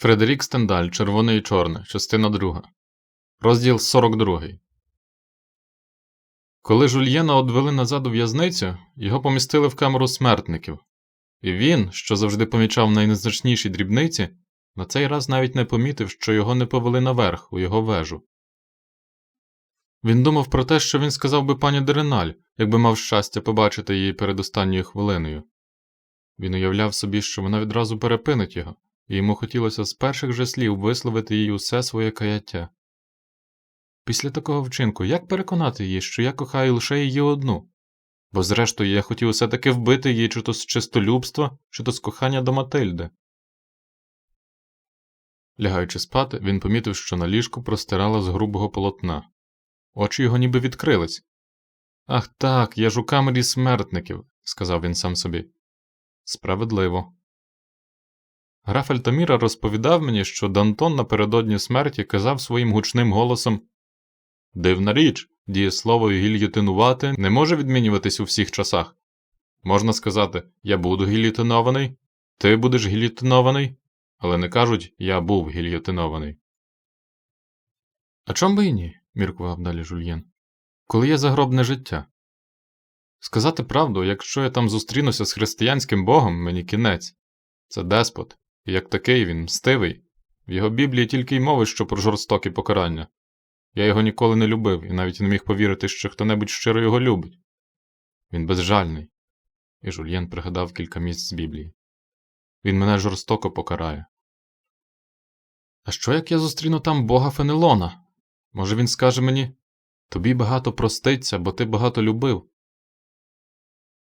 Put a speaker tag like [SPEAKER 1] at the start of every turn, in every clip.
[SPEAKER 1] Фредерік Стендаль, Червоне і Чорне, частина 2. Розділ 42. Коли Жульєна одвели назад у в'язницю, його помістили в камеру смертників, і він, що завжди помічав найнезначніші дрібниці, на цей раз навіть не помітив, що його не повели наверх, у його вежу. Він думав про те, що він сказав би пані Дереналь, якби мав щастя побачити її перед останньою хвилиною. Він уявляв собі, що вона відразу перепинить його, йому хотілося з перших же слів висловити їй усе своє каяття. Після такого вчинку як переконати її, що я кохаю лише її одну? Бо, зрештою, я хотів усе таки вбити її чи то з чистолюбства, чи то з кохання до Матильди. Лягаючи спати, він помітив, що на ліжку простирала з грубого полотна. Очі його ніби відкрились. Ах так, я ж у камері смертників, сказав він сам собі. Справедливо. Граф Альтаміра розповідав мені, що Дантон напередодні смерті казав своїм гучним голосом Дивна річ, дієслово гільйотинувати не може відмінюватись у всіх часах. Можна сказати, я буду гільйотинований, ти будеш гільйотинований, але не кажуть я був гільйотинований. А чом би і ні, міркував далі Жульєн, коли є загробне життя. Сказати правду, якщо я там зустрінуся з християнським богом, мені кінець. Це деспот, як такий він мстивий. В його Біблії тільки й мови, що про жорстокі покарання. Я його ніколи не любив і навіть не міг повірити, що хто-небудь щиро його любить. Він безжальний. І Жульєн пригадав кілька місць з Біблії. Він мене жорстоко покарає. А що як я зустріну там бога Фенелона? Може, він скаже мені тобі багато проститься, бо ти багато любив.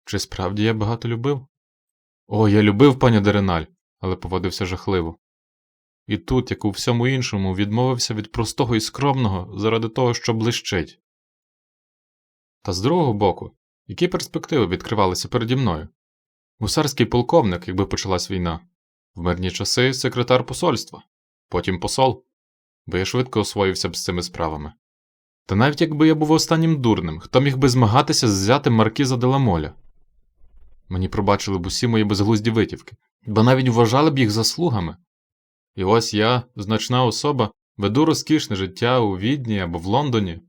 [SPEAKER 1] Чи справді я багато любив? О, я любив пані Дереналь, але поводився жахливо. І тут, як у всьому іншому, відмовився від простого і скромного заради того, що блищить. Та з другого боку, які перспективи відкривалися переді мною? Гусарський полковник, якби почалась війна, в мирні часи секретар посольства, потім посол, бо я швидко освоївся б з цими справами. Та навіть якби я був останнім дурним, хто міг би змагатися з взятим маркіза Деламоля? Мені пробачили б усі мої безглузді витівки, бо навіть вважали б їх заслугами. І ось я, значна особа, веду розкішне життя у Відні або в Лондоні.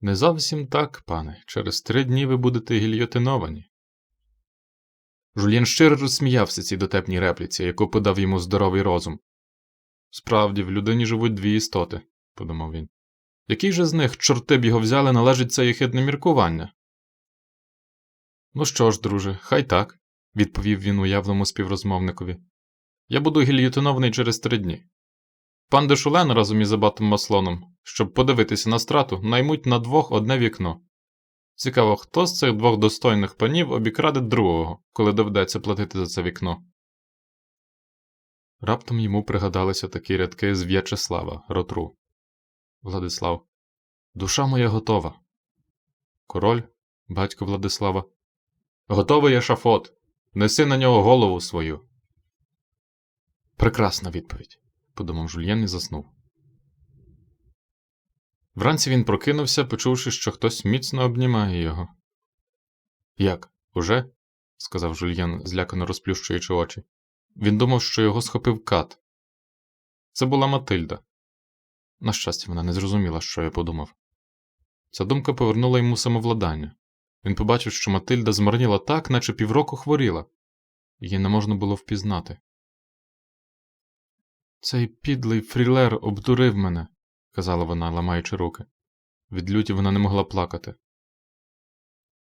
[SPEAKER 1] Не зовсім так, пане, через три дні ви будете гільйотиновані. Жульєн щиро розсміявся цій дотепній репліці, яку подав йому здоровий розум. Справді, в людині живуть дві істоти, подумав він. Який же з них, чорти б його взяли, належить це єхидне міркування? Ну що ж, друже, хай так, відповів він уявному співрозмовникові. Я буду гільйотинований через три дні. Пан Дешулен разом із абатом Маслоном, щоб подивитися на страту, наймуть на двох одне вікно. Цікаво, хто з цих двох достойних панів обікраде другого, коли доведеться платити за це вікно. Раптом йому пригадалися такі рядки з В'ячеслава, Ротру. Владислав. Душа моя готова. Король, батько Владислава. Готовий ешафот. Неси на нього голову свою. Прекрасна відповідь, подумав Жульєн і заснув. Вранці він прокинувся, почувши, що хтось міцно обнімає його. Як, уже? сказав Жульєн, злякано розплющуючи очі. Він думав, що його схопив кат. Це була Матильда. На щастя, вона не зрозуміла, що я подумав. Ця думка повернула йому самовладання. Він побачив, що Матильда змарніла так, наче півроку хворіла, її не можна було впізнати. Цей підлий фрілер обдурив мене, казала вона, ламаючи руки. Від люті вона не могла плакати.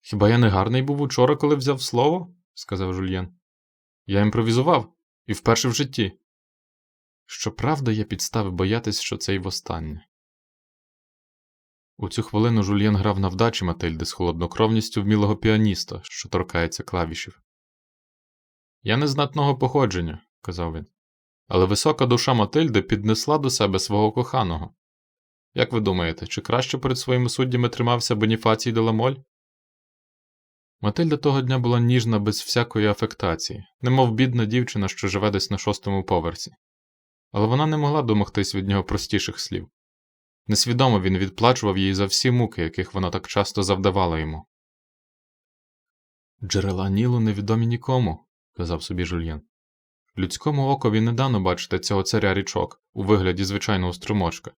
[SPEAKER 1] Хіба я не гарний був учора, коли взяв слово? сказав Жульєн. Я імпровізував і вперше в житті. Щоправда, є підстави боятись, що це й востаннє. У цю хвилину Жульєн грав на вдачі Матильди з холоднокровністю вмілого піаніста, що торкається клавішів. Я не знатного походження, казав він, але висока душа Матильди піднесла до себе свого коханого. Як ви думаєте, чи краще перед своїми суддями тримався Боніфацій Деламоль? Матильда того дня була ніжна без всякої афектації, немов бідна дівчина, що живе десь на шостому поверсі. Але вона не могла домогтись від нього простіших слів. Несвідомо він відплачував їй за всі муки, яких вона так часто завдавала йому. Джерела Нілу невідомі нікому, казав собі Жульєн. Людському окові не дано бачити цього царя річок у вигляді звичайного струмочка.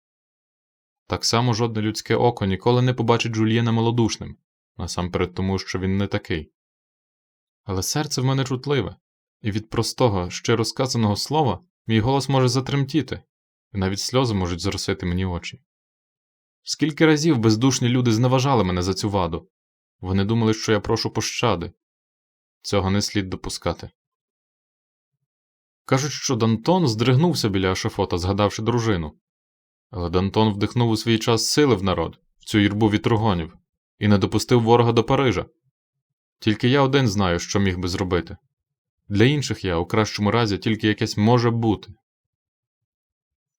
[SPEAKER 1] Так само жодне людське око ніколи не побачить Жульєна малодушним, насамперед тому, що він не такий. Але серце в мене чутливе, і від простого, ще розказаного слова мій голос може затремтіти, і навіть сльози можуть зросити мені очі. Скільки разів бездушні люди зневажали мене за цю ваду, вони думали, що я прошу пощади. Цього не слід допускати. Кажуть, що Дантон здригнувся біля Ашафота, згадавши дружину. Але Дантон вдихнув у свій час сили в народ, в цю юрбу вітрогонів, і не допустив ворога до Парижа. Тільки я один знаю, що міг би зробити. Для інших я, у кращому разі, тільки якесь може бути.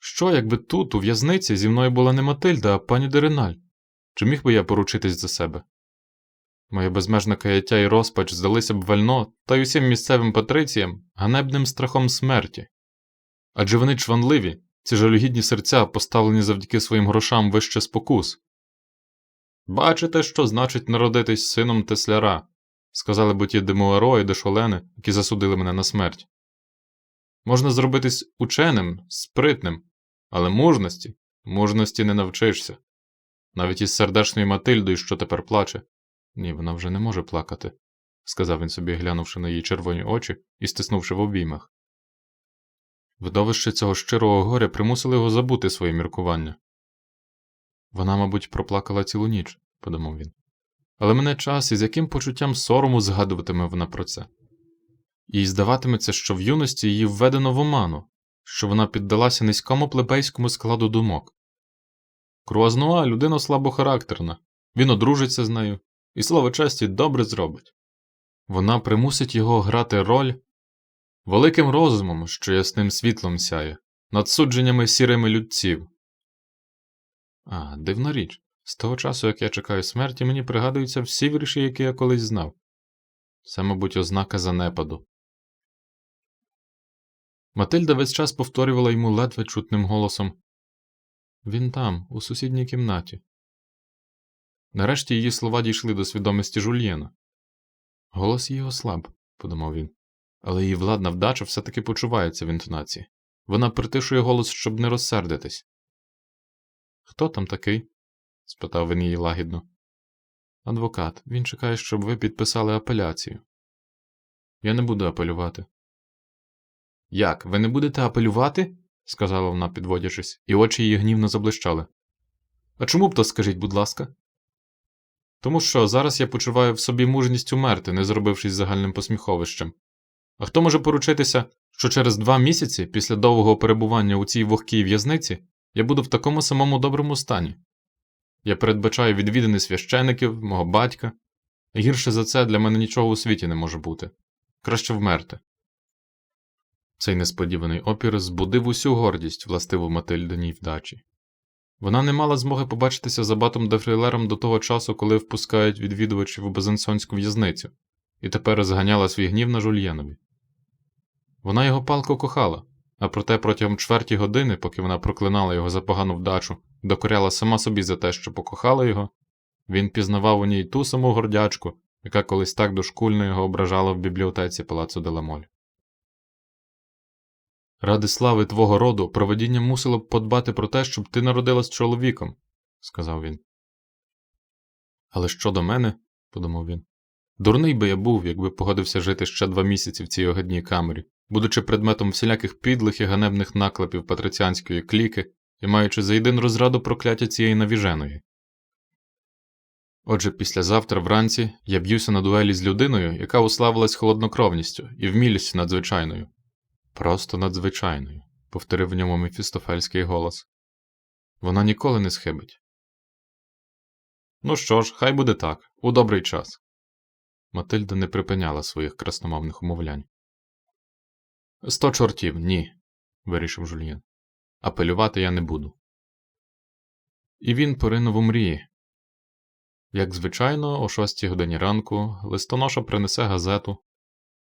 [SPEAKER 1] Що, якби тут, у в'язниці, зі мною була не Матильда, а пані Дереналь? Чи міг би я поручитись за себе? Моє безмежне каяття і розпач здалися б вально та й усім місцевим патриціям ганебним страхом смерті. Адже вони чванливі, ці жалюгідні серця, поставлені завдяки своїм грошам вище спокус. Бачите, що значить народитись сином тесляра, сказали б ті Демуаро і Дешолени, які засудили мене на смерть. Можна зробитись ученим, спритним, але мужності, мужності не навчишся. Навіть із сердечною Матильдою, що тепер плаче. Ні, вона вже не може плакати, сказав він собі, глянувши на її червоні очі і стиснувши в обіймах. Видовище цього щирого горя примусили його забути своє міркування. Вона, мабуть, проплакала цілу ніч, подумав він. Але мене час і з яким почуттям сорому згадуватиме вона про це. Їй здаватиметься, що в юності її введено в оману, що вона піддалася низькому плебейському складу думок. Круазнуа людина слабохарактерна, він одружиться з нею, і слово честі добре зробить. Вона примусить його грати роль великим розумом, що ясним світлом сяє, над судженнями сірими людців. А, дивна річ. З того часу, як я чекаю смерті, мені пригадуються всі вірші, які я колись знав. Це, мабуть, ознака занепаду. Матильда весь час повторювала йому ледве чутним голосом Він там, у сусідній кімнаті. Нарешті її слова дійшли до свідомості жульєна. Голос її ослаб, подумав він, але її владна вдача все-таки почувається в інтонації. Вона притишує голос, щоб не розсердитись. Хто там такий? спитав він її лагідно. Адвокат, він чекає, щоб ви підписали апеляцію. Я не буду апелювати. Як, ви не будете апелювати? сказала вона, підводячись, і очі її гнівно заблищали. А чому б то скажіть, будь ласка? Тому що зараз я почуваю в собі мужність умерти, не зробившись загальним посміховищем. А хто може поручитися, що через два місяці після довгого перебування у цій вогкій в'язниці я буду в такому самому доброму стані? Я передбачаю відвідини священиків, мого батька, гірше за це для мене нічого у світі не може бути краще вмерти. Цей несподіваний опір збудив усю гордість властиву Матильдиній вдачі. Вона не мала змоги побачитися з абатом Дефрілером до того часу, коли впускають відвідувачів у Безансонську в'язницю, і тепер зганяла свій гнів на жульєнові. Вона його палко кохала, а проте протягом чверті години, поки вона проклинала його за погану вдачу, докоряла сама собі за те, що покохала його, він пізнавав у ній ту саму гордячку, яка колись так дошкульно його ображала в бібліотеці Палацу Деламоль. Ради слави твого роду проведіння мусило б подбати про те, щоб ти народилась чоловіком, сказав він. Але щодо мене, подумав він, дурний би я був, якби погодився жити ще два місяці в цій огидній камері, будучи предметом всіляких підлих і ганебних наклепів патриціанської кліки і маючи за єдин розраду прокляття цієї навіженої. Отже, післязавтра вранці я б'юся на дуелі з людиною, яка уславилась холоднокровністю і вмілістю надзвичайною. Просто надзвичайною, повторив в ньому мефістофельський голос. Вона ніколи не схибить. Ну що ж, хай буде так, у добрий час. Матильда не припиняла своїх красномовних умовлянь. Сто чортів, ні, вирішив Жульєн. Апелювати я не буду. І він поринув у мрії. Як звичайно, о шостій годині ранку листоноша принесе газету.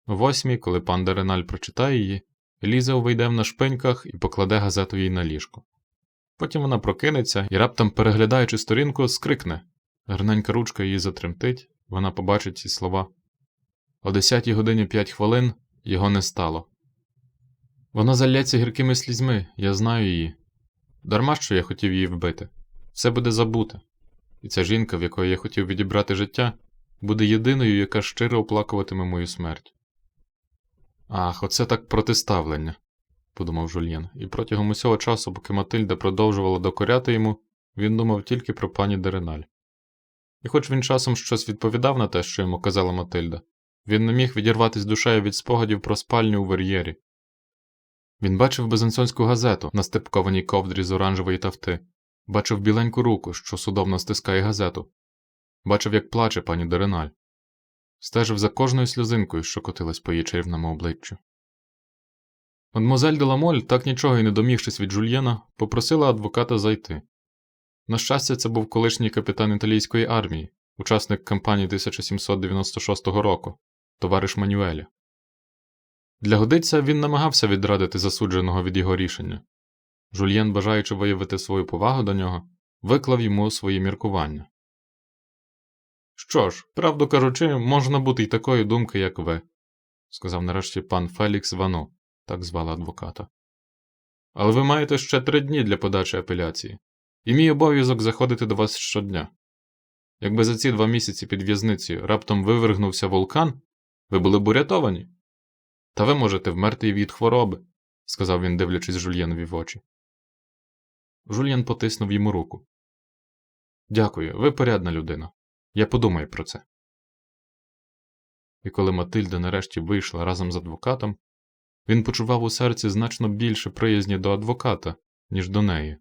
[SPEAKER 1] О восьмій, коли пан Дереналь прочитає її, Ліза увійде в на шпиньках і покладе газету їй на ліжко. Потім вона прокинеться і, раптом, переглядаючи сторінку, скрикне. Гарненька ручка її затремтить, вона побачить ці слова. О десятій годині п'ять хвилин його не стало. Вона залється гіркими слізьми, я знаю її. Дарма що я хотів її вбити. Все буде забуте. І ця жінка, в якої я хотів відібрати життя, буде єдиною, яка щиро оплакуватиме мою смерть. Ах, оце так протиставлення, подумав Жульєн, і протягом усього часу, поки Матильда продовжувала докоряти йому, він думав тільки про пані Дереналь. І хоч він часом щось відповідав на те, що йому казала Матильда, він не міг відірватися душею від спогадів про спальню у вер'єрі. Він бачив безансонську газету на степкованій ковдрі з оранжевої тафти, бачив біленьку руку, що судомно стискає газету, бачив, як плаче пані Дереналь, стежив за кожною сльозинкою, що котилась по її чарівному обличчю. Мадмозель де Ламоль, так нічого й не домігшись від жульєна, попросила адвоката зайти. На щастя, це був колишній капітан італійської армії, учасник кампанії 1796 року, товариш Манюеля. Для годиця він намагався відрадити засудженого від його рішення. Жульєн, бажаючи виявити свою повагу до нього, виклав йому свої міркування. Що ж, правду кажучи, можна бути й такої думки, як ви, сказав нарешті пан Фелікс Вано, так звали адвоката. Але ви маєте ще три дні для подачі апеляції, і мій обов'язок заходити до вас щодня. Якби за ці два місяці під в'язницею раптом вивергнувся вулкан, ви були б урятовані. Та ви можете вмерти від хвороби, сказав він, дивлячись Жульєнові в очі. Жульєн потиснув йому руку. Дякую, ви порядна людина. Я подумаю про це. І коли Матильда нарешті вийшла разом з адвокатом, він почував у серці значно більше приязні до адвоката, ніж до неї.